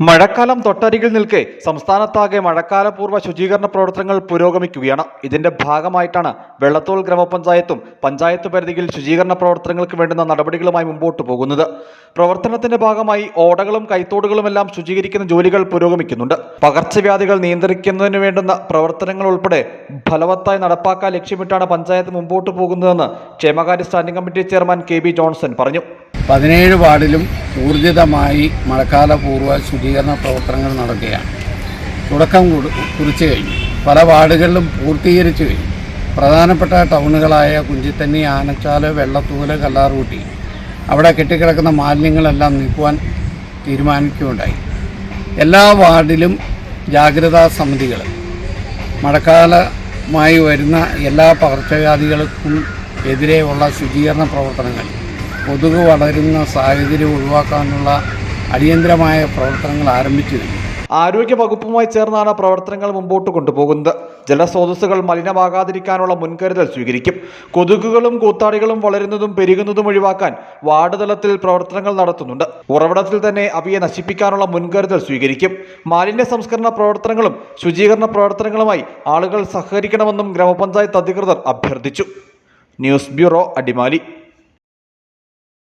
മഴക്കാലം തൊട്ടരികിൽ നിൽക്കെ സംസ്ഥാനത്താകെ മഴക്കാലപൂർവ ശുചീകരണ പ്രവർത്തനങ്ങൾ പുരോഗമിക്കുകയാണ്. ഇതിന്റെ ഭാഗമായിട്ടാണ് വെള്ളത്തോൾ ഗ്രാമപഞ്ചായത്തും പഞ്ചായത്ത് പരിധിയിൽ ശുചീകരണ പ്രവർത്തനങ്ങൾക്ക് വേണ്ടുന്ന നടപടികളുമായി മുമ്പോട്ട് പോകുന്നത്. പ്രവർത്തനത്തിന്റെ ഭാഗമായി ഓടകളും കൈത്തോടുകളുമെല്ലാം ശുചീകരിക്കുന്ന ജോലികൾ പുരോഗമിക്കുന്നുണ്ട്. പകർച്ചവ്യാധികൾ നിയന്ത്രിക്കുന്നതിന് വേണ്ടുന്ന പ്രവർത്തനങ്ങൾ ഉൾപ്പെടെ ഫലവത്തായി നടപ്പാക്കാൻ ലക്ഷ്യമിട്ടാണ് പഞ്ചായത്ത് മുമ്പോട്ട് പോകുന്നതെന്ന് ക്ഷേമകാര്യ standing committee chairman K B Johnson പറഞ്ഞു. പതിനേഴ് വാർഡിലും ഊർജിതമായി മഴക്കാലപൂർവ ശുചീകരണ പ്രവർത്തനങ്ങൾ നടക്കുകയാണ്. തുടക്കം കുറിച്ചു കഴിഞ്ഞു. പല വാർഡുകളിലും പൂർത്തീകരിച്ചു കഴിഞ്ഞു. പ്രധാനപ്പെട്ട ടൗണുകളായ കുഞ്ചിത്തന്നി ആനച്ചാൽ വെള്ളത്തൂൽ കല്ലാറൂട്ടി അവിടെ കെട്ടിക്കിടക്കുന്ന മാലിന്യങ്ങളെല്ലാം നീക്കുവാൻ തീരുമാനിക്കുകയുണ്ടായി. എല്ലാ വാർഡിലും ജാഗ്രതാ സമിതികൾ. മഴക്കാലമായി വരുന്ന എല്ലാ പകർച്ചവ്യാധികൾക്കും എതിരെയുള്ള ശുചീകരണ പ്രവർത്തനങ്ങൾ. കൊതുക് വളരുന്ന സാഹചര്യം ഒഴിവാക്കാനുള്ള അടിയന്തരമായ പ്രവർത്തനങ്ങൾ ആരംഭിച്ചിരുന്നു. ആരോഗ്യ വകുപ്പുമായി ചേർന്നാണ് പ്രവർത്തനങ്ങൾ മുമ്പോട്ട് കൊണ്ടുപോകുന്നത്. ജലസ്രോതസ്സുകൾ മലിനമാകാതിരിക്കാനുള്ള മുൻകരുതൽ സ്വീകരിക്കും. കൊതുകുകളും കൂത്താടികളും വളരുന്നതും പെരുകുന്നതും ഒഴിവാക്കാൻ വാർഡ് തലത്തിൽ പ്രവർത്തനങ്ങൾ നടത്തുന്നുണ്ട്. ഉറവിടത്തിൽ തന്നെ അവയെ നശിപ്പിക്കാനുള്ള മുൻകരുതൽ സ്വീകരിക്കും. മാലിന്യ സംസ്കരണ പ്രവർത്തനങ്ങളും ശുചീകരണ പ്രവർത്തനങ്ങളുമായി ആളുകൾ സഹകരിക്കണമെന്നും ഗ്രാമപഞ്ചായത്ത് അധികൃതർ അഭ്യർത്ഥിച്ചു. News bureau Adimali.